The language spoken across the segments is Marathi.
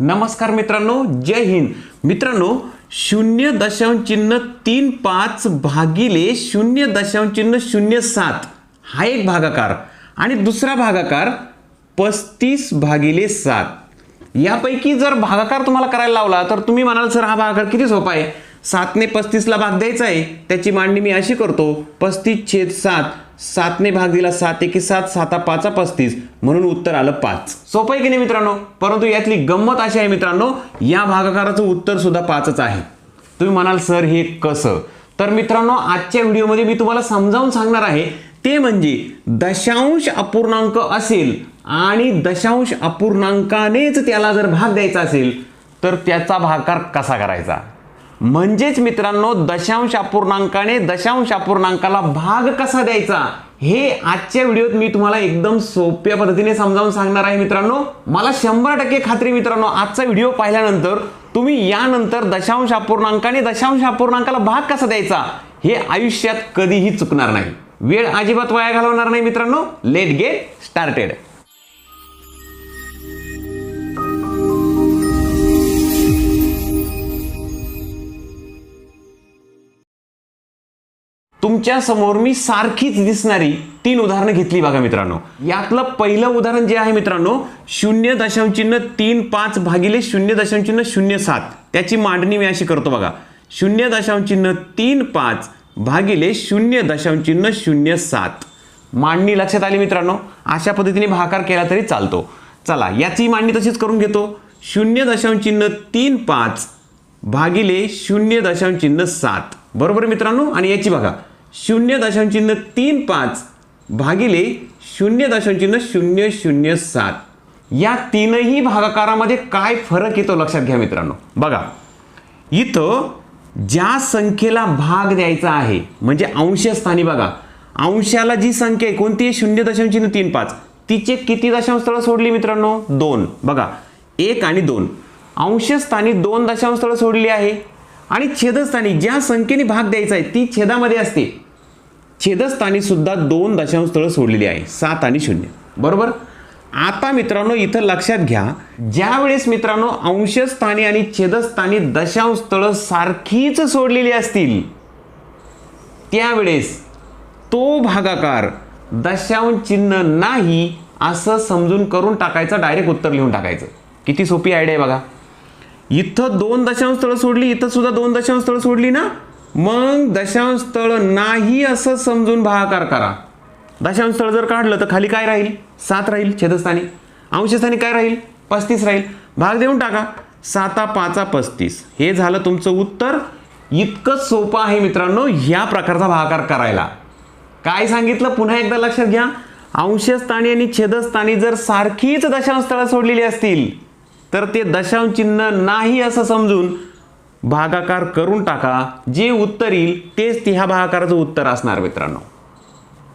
नमस्कार मित्रांनो जय हिंद. मित्रांनो शून्य दशांश चिन्ह तीन पाच भागिले शून्य दशांश चिन्ह शून्य सात हा एक भागाकार आणि दुसरा भागाकार पस्तीस भागिले सात. यापैकी जर भागाकार तुम्हाला करायला लावला तर तुम्ही म्हणाल सर हा भागाकार किती सोपा आहे? सातने पस्तीसला भाग द्यायचा आहे. त्याची मांडणी मी अशी करतो पस्तीस छेद सात सातने भाग दिला सात एके सात साता पाचा पस्तीस. म्हणून उत्तर आलं पाच. सोपं आहे की नाही मित्रांनो? परंतु यातली गंमत अशी आहे मित्रांनो या भागाकाराचं उत्तर सुद्धा पाचच आहे. तुम्ही म्हणाल सर हे कसं? तर मित्रांनो आजच्या व्हिडिओमध्ये मी तुम्हाला समजावून सांगणार आहे ते म्हणजे दशांश अपूर्णांक असेल आणि दशांश अपूर्णांकानेच त्याला जर भाग द्यायचा असेल तर त्याचा भागाकार कसा करायचा? म्हणजेच मित्रांनो दशांश अपूर्णांकाने दशांश अपूर्णांकाला भाग कसा द्यायचा? हे आजच्या व्हिडिओत मी तुम्हाला एकदम सोप्या पद्धतीने समजावून सांगणार आहे मित्रांनो. मला शंभर टक्के खात्री मित्रांनो आजचा व्हिडिओ पाहिल्यानंतर तुम्ही यानंतर दशांश अपूर्णांकाने दशांश अपूर्णांकाला भाग कसा द्यायचा? हे आयुष्यात कधीही चुकणार नाही. वेळ अजिबात वाया घालवणार नाही मित्रांनो. लेट गेट स्टार्टेड तुमच्यासमोर मी सारखीच दिसणारी तीन उदाहरणं घेतली बघा मित्रांनो. यातलं पहिलं उदाहरण जे आहे मित्रांनो शून्य दशांचिन्ह तीन पाच भागिले शून्य दशांश चिन्ह शून्य सात. त्याची मांडणी मी अशी करतो बघा. शून्य दशांचिन्ह तीन पाच भागिले शून्य दशांचिन्ह शून्य सात. मांडणी लक्षात आली मित्रांनो? अशा पद्धतीने भाकार केला तरी चालतो. चला याची मांडणी तशीच करून घेतो. शून्य दशांचिन्ह तीन पाच भागिले शून्य दशांचिन्ह सात. बरोबर मित्रांनो? आणि याची बघा. शून्य दशांश चिन्ह तीन पाच भागिले शून्य दशांश चिन्ह शून्य शून्य सात. या तीनही भागाकारामध्ये काय फरक येतो लक्षात घ्या मित्रांनो. बघा इथं ज्या संख्येला भाग द्यायचा आहे म्हणजे अंशस्थानी बघा अंशाला जी संख्या आहे कोणती आहे शून्य दशांश चिन्ह तीन पाच. तिचे किती दशांश स्थळं सोडली मित्रांनो? दोन. बघा एक आणि दोन. अंशस्थानी दोन दशांश स्थळं सोडली आहे. आणि छेदस्थानी ज्या संख्येने भाग द्यायचा आहे ती छेदामध्ये असते. छेदस्थानी सुद्धा दोन दशांश स्थळं सोडलेली आहे. सात आणि शून्य. बरोबर? आता मित्रांनो इथं लक्षात घ्या ज्यावेळेस मित्रांनो अंशस्थानी आणि छेदस्थानी दशांश स्थळं सारखीच सोडलेली असतील त्यावेळेस तो भागाकार दशांश चिन्ह नाही असं समजून करून टाकायचं डायरेक्ट उत्तर लिहून टाकायचं. किती सोपी आयडिया आहे बघा. इथं दोन दशांश स्थळं सोडली इथं सुद्धा दोन दशांश स्थळं सोडली ना? मग दशांश स्थळ नाही असं समजून भागाकार करा. दशांश स्थळ जर काढलं तर खाली काय राहील? सात राहील छेदस्थानी. अंशस्थानी काय राहील? पस्तीस राहील. भाग देऊन टाका. साता पाचा पस्तीस. हे झालं तुमचं उत्तर. इतकं सोपं आहे मित्रांनो ह्या प्रकारचा भागाकार करायला. काय सांगितलं? पुन्हा एकदा लक्षात घ्या. अंशस्थानी आणि छेदस्थानी जर सारखीच दशांश स्थळं सोडलेली असतील तर ते दशांश चिन्ह नाही असं समजून भागाकार करून टाका. जे उत्तर येईल तेच ती ह्या भागाकाराचं उत्तर असणार मित्रांनो.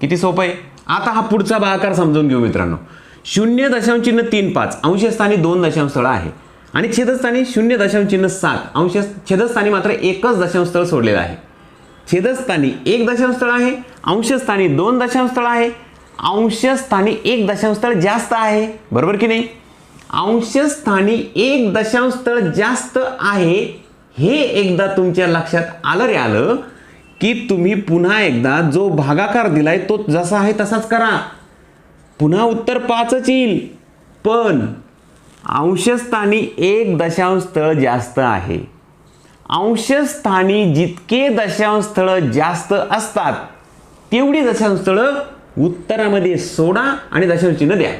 किती सोपं आहे? आता हा पुढचा भागाकार समजून घेऊ मित्रांनो. शून्य दशांश चिन्ह तीन पाच अंशस्थानी दोन दशांश स्थळं आहे. आणि छेदस्थानी शून्य दशांश चिन्ह सात अंश छेदस्थानी मात्र एकच दशांश स्थळ सोडलेलं आहे. छेदस्थानी एक दशांश स्थळ आहे अंशस्थानी दोन दशांश स्थळ आहे अंशस्थानी एक दशांश स्थळ जास्त आहे. बरोबर की नाही? अंशस्थानी एक दशांश स्थळ जास्त आहे हे एकदा तुमच्या लक्षात आलं रे आलं की तुम्ही पुन्हा एकदा जो भागाकार दिलाय तो जसा आहे तसाच करा. पुन्हा उत्तर पाचच येईल. पण अंशस्थानी एक दशांश स्थळ जास्त आहे. अंशस्थानी जितके दशांश स्थळं जास्त असतात तेवढी दशांश स्थळं उत्तरामध्ये सोडा आणि दशांश चिन्ह द्या.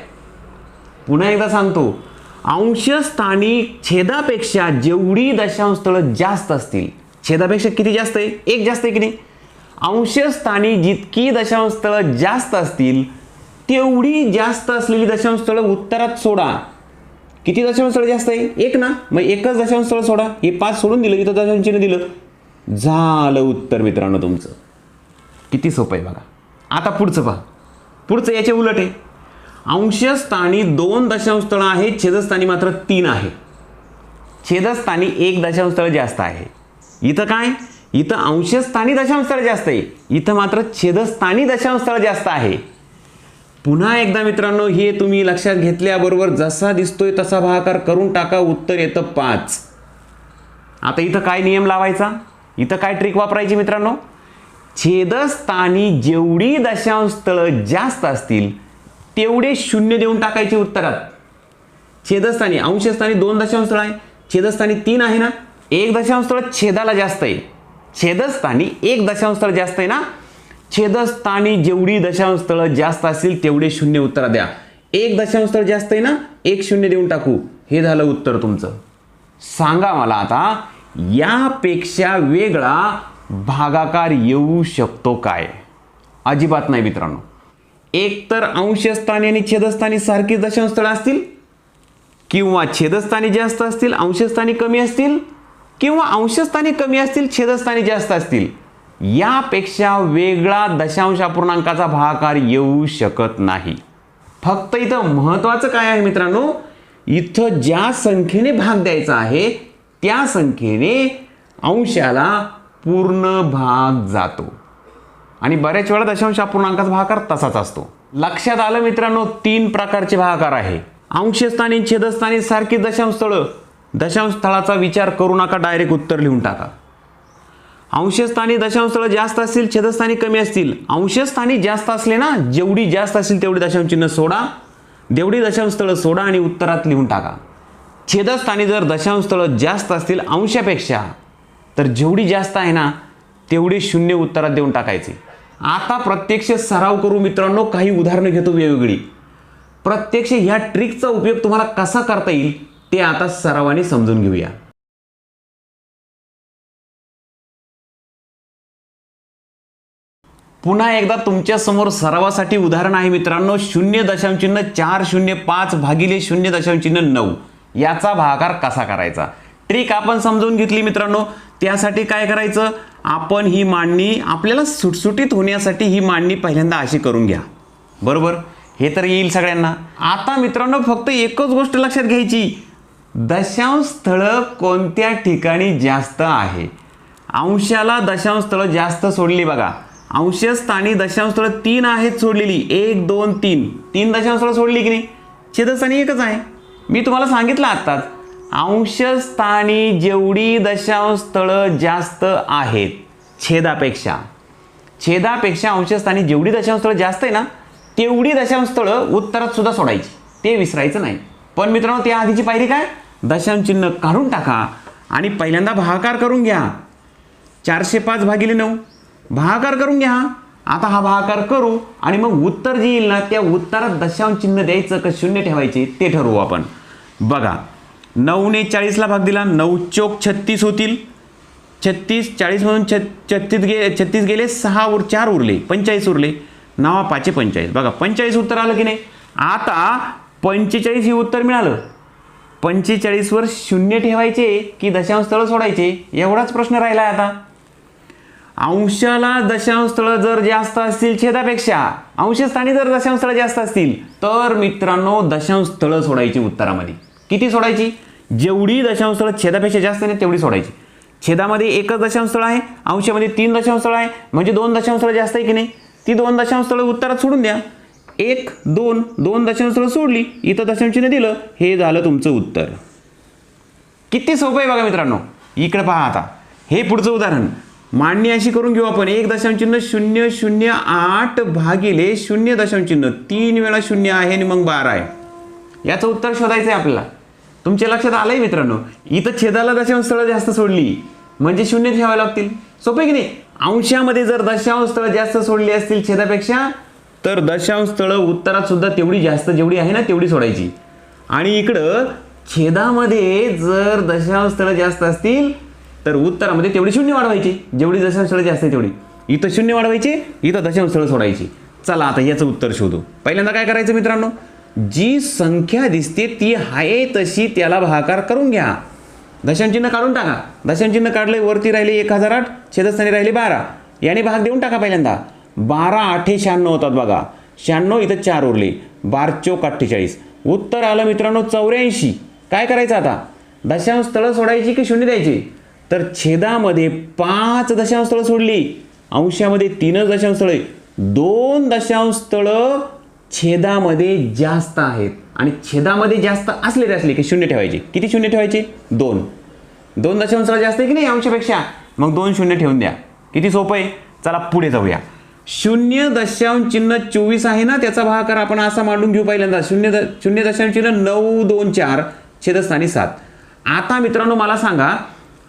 पुन्हा एकदा सांगतो अंशस्थानी छेदापेक्षा जेवढी दशांश स्थळं जास्त असतील छेदापेक्षा किती जास्त आहे? एक जास्त आहे की नाही? अंशस्थानी जितकी दशांश स्थळं जास्त असतील तेवढी जास्त असलेली दशांश स्थळं उत्तरात सोडा. किती दशांश स्थळ जास्त आहे? एक ना? मग एकच दशांश स्थळ सोडा. हे पाच सोडून दिलं इथं दशांश दिलं. झालं उत्तर मित्रांनो तुमचं. किती सोपं आहे बघा. आता पुढचं पहा. पुढचं याच्या उलट आहे. अंशस्थानी दोन दशांश स्थळं आहेत छेदस्थानी मात्र तीन आहे. छेदस्थानी एक दशांश स्थळ जास्त आहे. इथं काय? इथं अंशस्थानी दशांश स्थळ जास्त आहे. इथं मात्र छेदस्थानी दशांश स्थळ जास्त आहे. पुन्हा एकदा मित्रांनो हे तुम्ही लक्षात घेतल्याबरोबर जसा दिसतोय तसा भागाकार करून टाका उत्तर येतं पाच. आता इथं काय नियम लावायचा? इथं काय ट्रिक वापरायची मित्रांनो? छेदस्थानी जेवढी दशांश स्थळं जास्त असतील तेवढे शून्य देऊन टाकायचे उत्तरात. छेदस्थानी अंशस्थानी दोन दशांश स्थळ आहे. छेदस्थानी तीन आहे ना? एक दशांश स्थळ छेदाला जास्त आहे. छेदस्थानी एक दशांश स्थळ जास्त आहे ना? छेदस्थानी जेवढी दशांश स्थळं जास्त असतील तेवढे शून्य उत्तर द्या. एक दशांश स्थळ जास्त आहे ना? एक शून्य देऊन टाकू. हे झालं उत्तर तुमचं. सांगा मला आता यापेक्षा वेगळा भागाकार येऊ शकतो काय? अजिबात नाही मित्रांनो. एकतर अंशस्थानी आणि छेदस्थानी सारखी दशांश स्थळं असतील? किंवा छेदस्थानी जास्त असतील अंशस्थानी कमी असतील? किंवा अंशस्थानी कमी असतील छेदस्थानी जास्त असतील? यापेक्षा वेगळा दशांश अपूर्णांकाचा भागाकार येऊ शकत नाही. फक्त इथं महत्वाचं काय आहे मित्रांनो? इथं ज्या संख्येने भाग द्यायचा आहे त्या संख्येने अंशाला पूर्ण भाग जातो. आणि बऱ्याच वेळा दशांश अपूर्णांकाचा भागाकार तसाच असतो. लक्षात आलं मित्रांनो तीन प्रकारचे भागाकार आहे. अंशस्थानी छेदस्थानी सारखी दशांश स्थळं. दशांश स्थळाचा विचार करू नका डायरेक्ट उत्तर लिहून टाका. अंशस्थानी दशांश स्थळं जास्त असतील छेदस्थानी कमी असतील. अंशस्थानी जास्त असले ना जेवढी जास्त असतील तेवढी दशांश चिन्ह सोडा. तेवढी दशांश स्थळं सोडा आणि उत्तरात लिहून टाका. छेदस्थानी जर दशांश स्थळं जास्त असतील अंशापेक्षा तर जेवढी जास्त आहे ना तेवढी शून्य उत्तरात देऊन टाकायचे. आता प्रत्यक्ष सराव करू मित्रांनो काही उदाहरणं घेतो वेगवेगळी. प्रत्यक्ष ह्या ट्रिकचा उपयोग तुम्हाला कसा करता येईल ते आता सरावाने समजून घेऊया. पुन्हा एकदा तुमच्यासमोर सरावासाठी उदाहरण आहे मित्रांनो शून्य दशांश चिन्ह चार शून्य पाच भागिले शून्य दशांश चिन्ह नऊ. याचा भागाकार कसा करायचा? ट्रिक आपण समजून घेतली मित्रांनो. त्यासाठी काय करायचं? आपण ही मांडणी आपल्याला सुटसुटीत होण्यासाठी ही मांडणी पहिल्यांदा अशी करून घ्या. बरोबर? हे तर येईल सगळ्यांना. आता मित्रांनो फक्त एकच गोष्ट लक्षात घ्यायची. दशांश स्थळं कोणत्या ठिकाणी जास्त आहे? अंशाला दशांश स्थळं जास्त सोडली बघा. अंशस्थानी दशांश स्थळं तीन आहेत सोडलेली. एक दोन तीन. तीन दशांश स्थळं सोडली की नाही? छेदस्थानी एकच आहे. मी तुम्हाला सांगितलं आत्ताच. अंशस्थानी जेवढी दशांश स्थळं जास्त आहेत छेदापेक्षा. छेदापेक्षा अंशस्थानी जेवढी दशांश स्थळं जास्त आहे ना तेवढी दशांश स्थळं उत्तरात सुद्धा सोडायची. ते विसरायचं नाही. पण मित्रांनो त्या आधीची पायरी काय? दशांश चिन्ह काढून टाका आणि पहिल्यांदा भागाकार करून घ्या. चारशे पाच भागिले नऊ. भागाकार करून घ्या. आता हा भागाकार करू आणि मग उत्तर जे येईल ना त्या उत्तरात दशांश चिन्ह द्यायचं का शून्य ठेवायचे ते ठरवू आपण. बघा नऊने चाळीसला भाग दिला. नऊ चोक छत्तीस होतील. छत्तीस चाळीसमधून छ छत्तीस गे छत्तीस गेले सहा उर चार उरले पंचेचाळीस उरले. नावा पाचशे पंचेचाळीस बघा पंचेचाळीस उत्तर आलं की नाही? आता पंचेचाळीस हे उत्तर मिळालं. पंचेचाळीसवर शून्य ठेवायचे की दशांश स्थळं सोडायचे? एवढाच प्रश्न राहिला आहे आता. अंशाला दशांश स्थळं जर जास्त असतील छेदापेक्षा अंशस्थानी जर दशांश स्थळं जास्त असतील तर मित्रांनो दशांश स्थळं सोडायची उत्तरामध्ये. किती सोडायची? जेवढी दशांशस्थळ छेदापेक्षा जास्त नाही तेवढी सोडायची. छेदामध्ये एकच दशांशस्थळ आहे अंशामध्ये तीन दशांशस्थळ आहे म्हणजे दोन दशांशस्थळ जास्त आहे की नाही? ती दोन दशांशस्थळ उत्तरात सोडून द्या. एक दोन दोन दशांशस्थळ सोडली इथं दशांश दिलं हे झालं तुमचं उत्तर. किती सोपं आहे बघा मित्रांनो. इकडे पहा आता. हे पुढचं उदाहरण. मांडणी अशी करून घेऊ आपण. एक दशांशचिन्ह शून्य शून्य आठ भागिले शून्य दशांशचिन्ह. तीन वेळा शून्य आहे आणि मग बारा आहे. याचं उत्तर शोधायचं आहे आपल्याला. तुमच्या लक्षात आलंय मित्रांनो? इथं छेदाला दशांश स्थळं जास्त सोडली. म्हणजे शून्य ठेवावे लागतील. सोपे की नाही? अंशामध्ये जर दशांश स्थळं जास्त सोडली असतील छेदापेक्षा तर दशांश स्थळं उत्तरात सुद्धा तेवढी जास्त जेवढी आहे ना तेवढी सोडायची. आणि इकडं छेदामध्ये जर दशांश स्थळं जास्त असतील तर उत्तरामध्ये तेवढी शून्य वाढवायची. जेवढी दशांश स्थळं जास्त तेवढी. इथं शून्य वाढवायची इथं दशांश स्थळं सोडायची. चला आता याचं उत्तर शोधू. पहिल्यांदा काय करायचं मित्रांनो? जी संख्या दिसते ती आहे तशी त्याला भागाकार करून घ्या. दशांचिन्ह काढून टाका. दशांचिन्ह काढले वरती राहिले एक हजार आठ छेदस्थानी राहिले बारा. याने भाग देऊन टाका पहिल्यांदा. बारा आठे शहाण्णव होतात बघा. शहाण्णव इथं चार उरले. बार चोक अठ्ठेचाळीस. उत्तर आलं मित्रांनो चौऱ्याऐंशी. काय करायचं आता? दशांश स्थळं सोडायची की शून्य द्यायची? तर छेदामध्ये पाच दशांश स्थळं सोडली. अंशामध्ये तीनच दशांश स्थळे दोन दशांश स्थळं छेदामध्ये जास्त आहेत. आणि छेदामध्ये जास्त असले ते असले की शून्य ठेवायचे. किती शून्य ठेवायचे? दोन. दोन दशांशाला जास्त आहे की नाही अंशापेक्षा मग दोन शून्य ठेवून द्या. किती सोपं आहे? चला पुढे जाऊया. शून्य दशांश चिन्ह चोवीस आहे ना? त्याचा भागाकार आपण असा मांडून घेऊ पहिल्यांदा. शून्य द शून्य दशांश चिन्ह नऊ दोन चार छेदस्थानी सात. आता मित्रांनो मला सांगा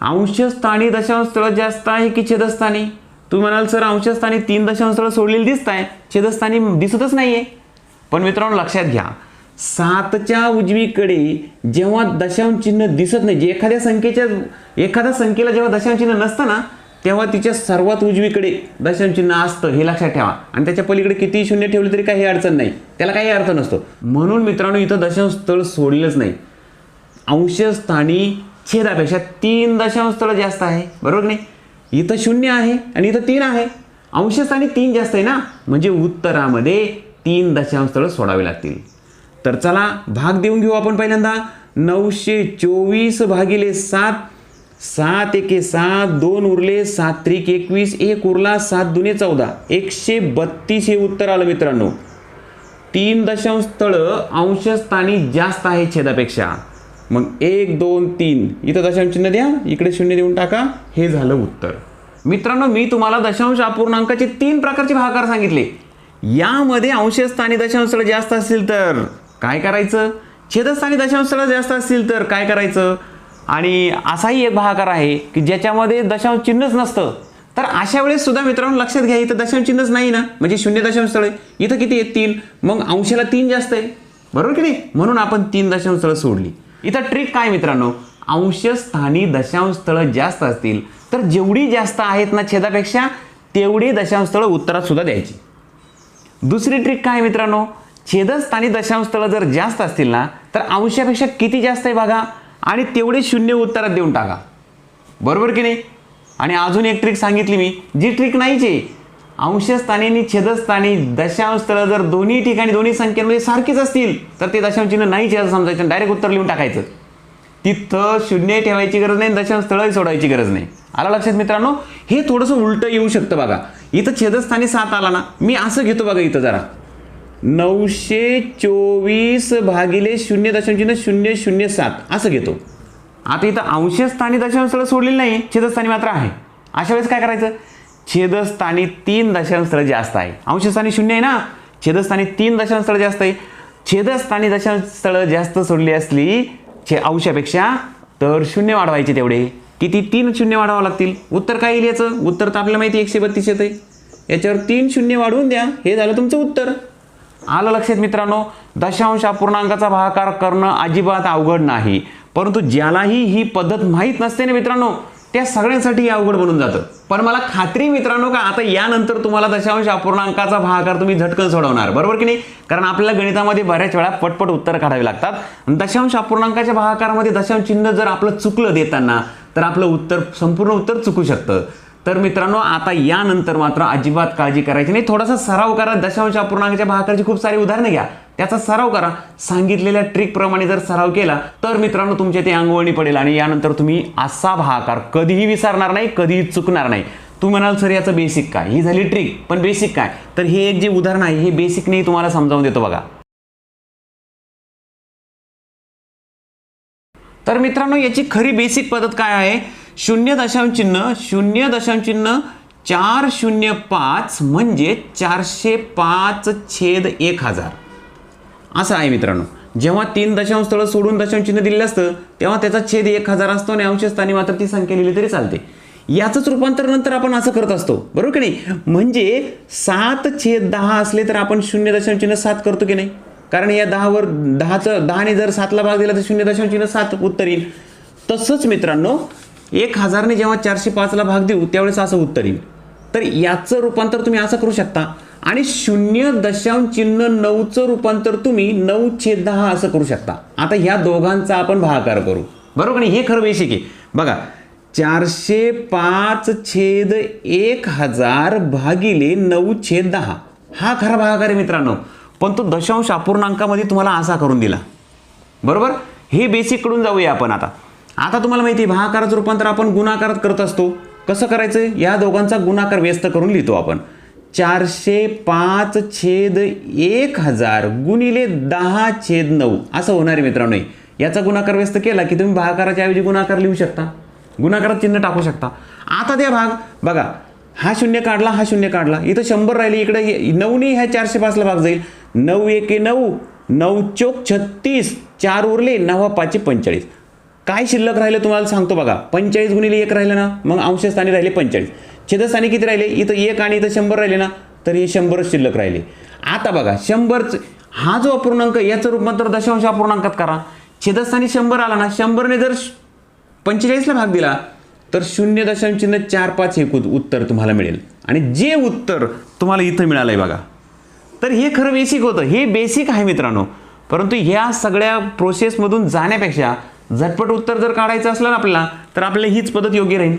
अंशस्थानी दशांश स्थळ जास्त आहे की छेदस्थानी? तुम्ही म्हणाल सर अंशस्थानी तीन दशांश स्थळ सोडलेली दिसत आहे छेदस्थानी दिसतच नाही आहे पण मित्रांनो लक्षात घ्या. सातच्या उजवीकडे जेव्हा दशांश चिन्ह दिसत नाही जे एखाद्या संख्येच्या एखाद्या संख्येला जेव्हा दशांश चिन्ह नसतं ना तेव्हा तिच्या सर्वात उजवीकडे दशांश चिन्ह असतं हे लक्षात ठेवा. आणि त्याच्या पलीकडे कितीही शून्य ठेवले तरी काही अडचण नाही. त्याला काही अर्थ नसतो. म्हणून मित्रांनो इथं दशांश स्थळ सोडलंच नाही अंशस्थानी छेदापेक्षा तीन दशांश स्थळ जास्त आहे. बरोबर नाही? इथं शून्य आहे आणि इथं तीन आहे. अंशस्थानी तीन जास्त आहे ना? म्हणजे उत्तरामध्ये तीन दशांश स्थळ सोडावे लागतील. तर चला भाग देऊन घेऊ आपण पहिल्यांदा. नऊशे चोवीस भागिले सात सात एके सात दोन उरले सात त्रिक एकवीस एक उरला सात दुने चौदा. एकशे बत्तीस हे उत्तर आलं मित्रांनो. तीन दशांश स्थळं अंशस्थानी जास्त आहे छेदापेक्षा. मग एक दोन तीन. इथं दशांश चिन्ह द्या. इकडे शून्य देऊन टाका. हे झालं उत्तर. मित्रांनो मी तुम्हाला दशांश अपूर्णांकाचे तीन प्रकारचे भागाकार सांगितले. यामध्ये अंशस्थानी दशांश जास्त असतील तर काय करायचं? छेदस्थानी दशांश जास्त असतील तर काय करायचं? आणि असाही एक भागाकार आहे की ज्याच्यामध्ये दशांश चिन्हच नसतं. तर अशा वेळेस सुद्धा मित्रांनो लक्षात घ्या इथं दशांश चिन्हच नाही ना? म्हणजे शून्य दशांश स्थळ. आहे इथं किती आहेत? तीन. मग अंशाला तीन जास्त आहे. बरोबर की नाही? म्हणून आपण तीन दशांश स्थळ सोडली. इथं ट्रिक काय मित्रांनो? अंशस्थानी दशांश स्थळं जास्त असतील. तर जेवढी जास्त आहेत ना छेदापेक्षा तेवढी दशांश उत्तरात सुद्धा द्यायची. दुसरी ट्रिक काय आहे मित्रांनो? छेदस्थानी दशांश जर जास्त असतील ना तर अंशापेक्षा किती जास्त आहे बघा? आणि तेवढे शून्य उत्तरात देऊन टाका. बरोबर की नाही? आणि अजून एक ट्रिक सांगितली मी जी ट्रिक नाहीच आहे. अंशस्थानी आणि छेदस्थानी दशांशस्थळं जर दोन्ही ठिकाणी दोन्ही संख्यांमध्ये सारखीच असतील तर ते दशांश चिन्ह नाहीच आहे असं समजायचं डायरेक्ट उत्तर लिहून टाकायचं. तिथं शून्य ठेवायची गरज नाही दशांश स्थळही सोडायची गरज नाही. आला लक्षात मित्रांनो? हे थोडंसं उलटं येऊ शकतं बघा. इथं छेदस्थानी सात आला ना मी असं घेतो बघा इथं जरा. नऊशे चोवीस भागिले शून्य दशांश शून्य शून्य सात. असं घेतो. आता इथं अंशस्थानी दशांश स्थळ सोडलेलं नाही छेदस्थानी मात्र आहे. अशा वेळेस काय करायचं? छेदस्थानी तीन दशांश स्थळ जास्त आहे. अंशस्थानी शून्य आहे ना? छेदस्थानी तीन दशांश स्थळ जास्त आहे. छेदस्थानी दशांश स्थळं जास्त सोडली असली छे अंशापेक्षा तर शून्य वाढवायचे तेवढे. किती? तीन शून्य वाढवावं लागतील. उत्तर काय येईल याचं? उत्तर तर आपल्याला माहिती एकशे बत्तीस येतं याच्यावर तीन शून्य वाढवून द्या. हे झालं तुमचं उत्तर. आलं लक्षात मित्रांनो? दशांश अपूर्णांकाचा भागाकार करणं अजिबात अवघड नाही. परंतु ज्यालाही ही पद्धत माहीत नसते ना मित्रांनो त्या सगळ्यांसाठी अवघड बनून जातं. पण मला खात्री मित्रांनो का आता यानंतर तुम्हाला दशांश अपूर्णांकाचा भागाकार तुम्ही झटकन सोडवणार. बरोबर की नाही? कारण आपल्याला गणितामध्ये बऱ्याच वेळा पटपट उत्तर काढावे लागतात. दशांश अपूर्णांकाच्या भागाकारामध्ये दशांश चिन्ह जर आपलं चुकलं देताना तर आपलं उत्तर संपूर्ण उत्तर चुकू शकतं. तर मित्रांनो आता यानंतर मात्र अजिबात काळजी करायची नाही. थोडासा सराव करा. दशांश अपूर्णांकाच्या भागाकारची खूप सारी उदाहरणं घ्या. त्याचा सराव करा. सांगितलेल्या ट्रिक प्रमाणे जर सराव केला तर मित्रांनो तुमच्या ते अंगवळणी पडेल आणि यानंतर तुम्ही असा भाकार कधीही विसरणार नाही कधीही चुकणार नाही. तू म्हणाल सर याचं बेसिक काय? ही झाली ट्रिक पण बेसिक काय? तर हे एक जे उदाहरण आहे हे बेसिक नाही तुम्हाला समजावून देतो बघा. तर मित्रांनो याची खरी बेसिक पद्धत काय आहे? शून्य दशांश चिन्ह शून्य दशांश चिन्ह चार शून्य पाच म्हणजे चारशे पाच छेद एक हजार. असं आहे मित्रांनो. जेव्हा तीन दशांश स्थळं सोडून दशांश चिन्ह दिलेलं असतं तेव्हा त्याचा छेद एक हजार असतो आणि अंशस्थानी मात्र ती संख्या लिहिली तरी चालते. याचंच रूपांतर नंतर आपण असं करत असतो. बरोबर की नाही? म्हणजे सात छेद दहा असले तर आपण शून्य दशांश चिन्ह सात करतो की नाही? कारण या दहावर दहाचं दहाने जर सातला भाग दिला तर शून्य दशांश चिन्ह सात उत्तर येईल. तसंच मित्रांनो एक हजारने जेव्हा चारशे पाचला भाग देऊ त्यावेळेस असं उत्तर येईल. तर याचं रूपांतर तुम्ही असं करू शकता. आणि शून्य दशांश चिन्ह नऊचं रूपांतर तुम्ही नऊ छेद दहा असं करू शकता. आता ह्या दोघांचा आपण भागाकार करू. बरोबर नाही? हे खरं बेसिक आहे. बघा चारशे पाच छेद एक हजार भागिले नऊ छेद दहा. हा खरा भागाकार आहे मित्रांनो. पण तो दशांश अपूर्णांकामध्ये तुम्हाला असा करून दिला. बरोबर? हे बेसिककडून जाऊया आपण आता. आता तुम्हाला माहिती आहे भागाकाराचं रूपांतर आपण गुणाकारात करत असतो. कसं करायचं? या दोघांचा गुणाकार व्यस्त करून लिहितो आपण. चारशे पाच छेद एक हजार गुणिले दहा छेद नऊ. असं होणार आहे मित्रांनो याचा गुणाकार व्यस्त केला की तुम्ही भागाकाराच्या ऐवजी गुणाकार लिहू शकता. गुणाकारात चिन्ह टाकू शकता. आता त्या भाग बघा हा शून्य काढला हा शून्य काढला. इथं शंभर राहिले इकडे नऊने ह्या चारशे पाचला भाग जाईल. नऊ एके नऊ नऊ चोक छत्तीस चार उरले नवा पाचशे पंचेचाळीस. काय शिल्लक राहिलं तुम्हाला सांगतो बघा. पंचेचाळीस गुणिले एक राहिलं ना मग अंशस्थानी राहिले पंचेचाळीस. छेदस्थानी किती राहिले? इथं एक आणि इथं शंभर राहिले ना? तर हे शंभरच शिल्लक राहिले. आता बघा शंभरच हा जो अपूर्णांक याचं रूपांतर दशांश अपूर्णांकात करा. छेदस्थानी शंभर आला ना शंभरने जर पंचेचाळीसला भाग दिला तर शून्य दशांश चिन्ह चार पाच हे उत्तर तुम्हाला मिळेल. आणि जे उत्तर तुम्हाला इथं मिळालं आहे बघा. तर हे खरं बेसिक होतं. हे बेसिक आहे मित्रांनो. परंतु ह्या सगळ्या प्रोसेसमधून जाण्यापेक्षा झटपट उत्तर जर काढायचं असलं ना आपल्याला तर आपल्याला हीच पद्धत योग्य राहील.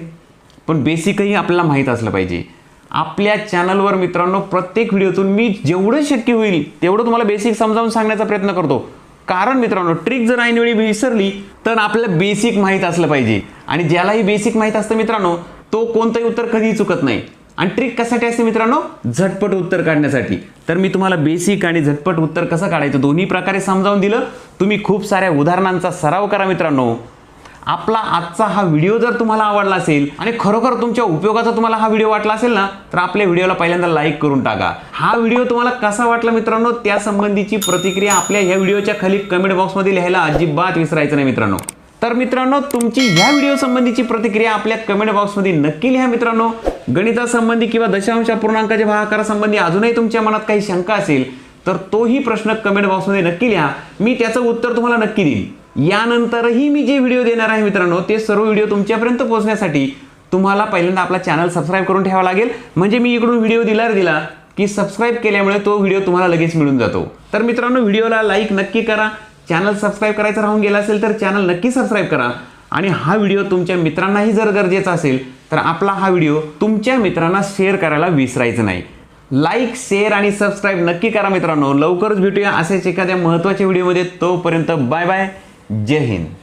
पण बेसिकही आपल्याला माहीत असलं पाहिजे. आपल्या चॅनलवर मित्रांनो प्रत्येक व्हिडिओतून मी जेवढं शक्य होईल तेवढं तुम्हाला बेसिक समजावून सांगण्याचा प्रयत्न करतो. कारण मित्रांनो ट्रिक जर ऐनवेळी विसरली तर आपल्याला बेसिक माहीत असलं पाहिजे. आणि ज्यालाही बेसिक माहीत असतं मित्रांनो तो कोणतंही उत्तर कधीही चुकत नाही. आणि ट्रिक कशासाठी असते मित्रांनो? झटपट उत्तर काढण्यासाठी. तर मी तुम्हाला बेसिक आणि झटपट उत्तर कसं काढायचं दोन्ही प्रकारे समजावून दिलं. तुम्ही खूप साऱ्या उदाहरणांचा सराव करा मित्रांनो. आपला आजचा हा व्हिडिओ जर तुम्हाला आवडला असेल आणि खरोखर तुमच्या उपयोगाचा तुम्हाला हा व्हिडिओ वाटला असेल ना तर आपल्या व्हिडिओला पहिल्यांदा लाईक करून टाका. हा व्हिडिओ तुम्हाला कसा वाटला मित्रांनो? त्या संबंधीची प्रतिक्रिया आपल्या ह्या व्हिडिओच्या खाली कमेंट बॉक्समध्ये लिहायला अजिबात विसरायचं नाही मित्रांनो. तर मित्रांनो तुमची ह्या व्हिडिओ संबंधीची प्रतिक्रिया आपल्या कमेंट बॉक्समध्ये नक्की लिहा मित्रांनो. गणितासंबंधी किंवा दशांश अपूर्णांकाच्या भागाकारासंबंधी अजूनही तुमच्या मनात काही शंका असेल तर तोही प्रश्न कमेंट बॉक्समध्ये नक्की लिहा. मी त्याचं उत्तर तुम्हाला नक्की देईन. यानंतरही मी जे व्हिडिओ देणार आहे मित्रांनो ते सर्व व्हिडिओ तुमच्यापर्यंत पोहोचण्यासाठी तुम्हाला पहिल्यांदा आपला चॅनल सबस्क्राईब करून ठेवावा लागेल. म्हणजे मी इकडून व्हिडिओ दिला दिला की सबस्क्राईब केल्यामुळे तो व्हिडिओ तुम्हाला लगेच मिळून जातो. तर मित्रांनो व्हिडिओला लाईक नक्की करा. चॅनल सबस्क्राईब करायचं राहून गेला असेल तर चॅनल नक्की सबस्क्राईब करा. आणि हा व्हिडिओ तुमच्या मित्रांनाही जर गरजेचा असेल तर आपला हा व्हिडिओ तुमच्या मित्रांना शेअर करायला विसरायचं नाही. लाईक शेअर आणि सबस्क्राईब नक्की करा मित्रांनो. लवकरच भेटूया असेच एखाद्या महत्त्वाच्या व्हिडिओमध्ये तोपर्यंत बाय बाय जय हिंद.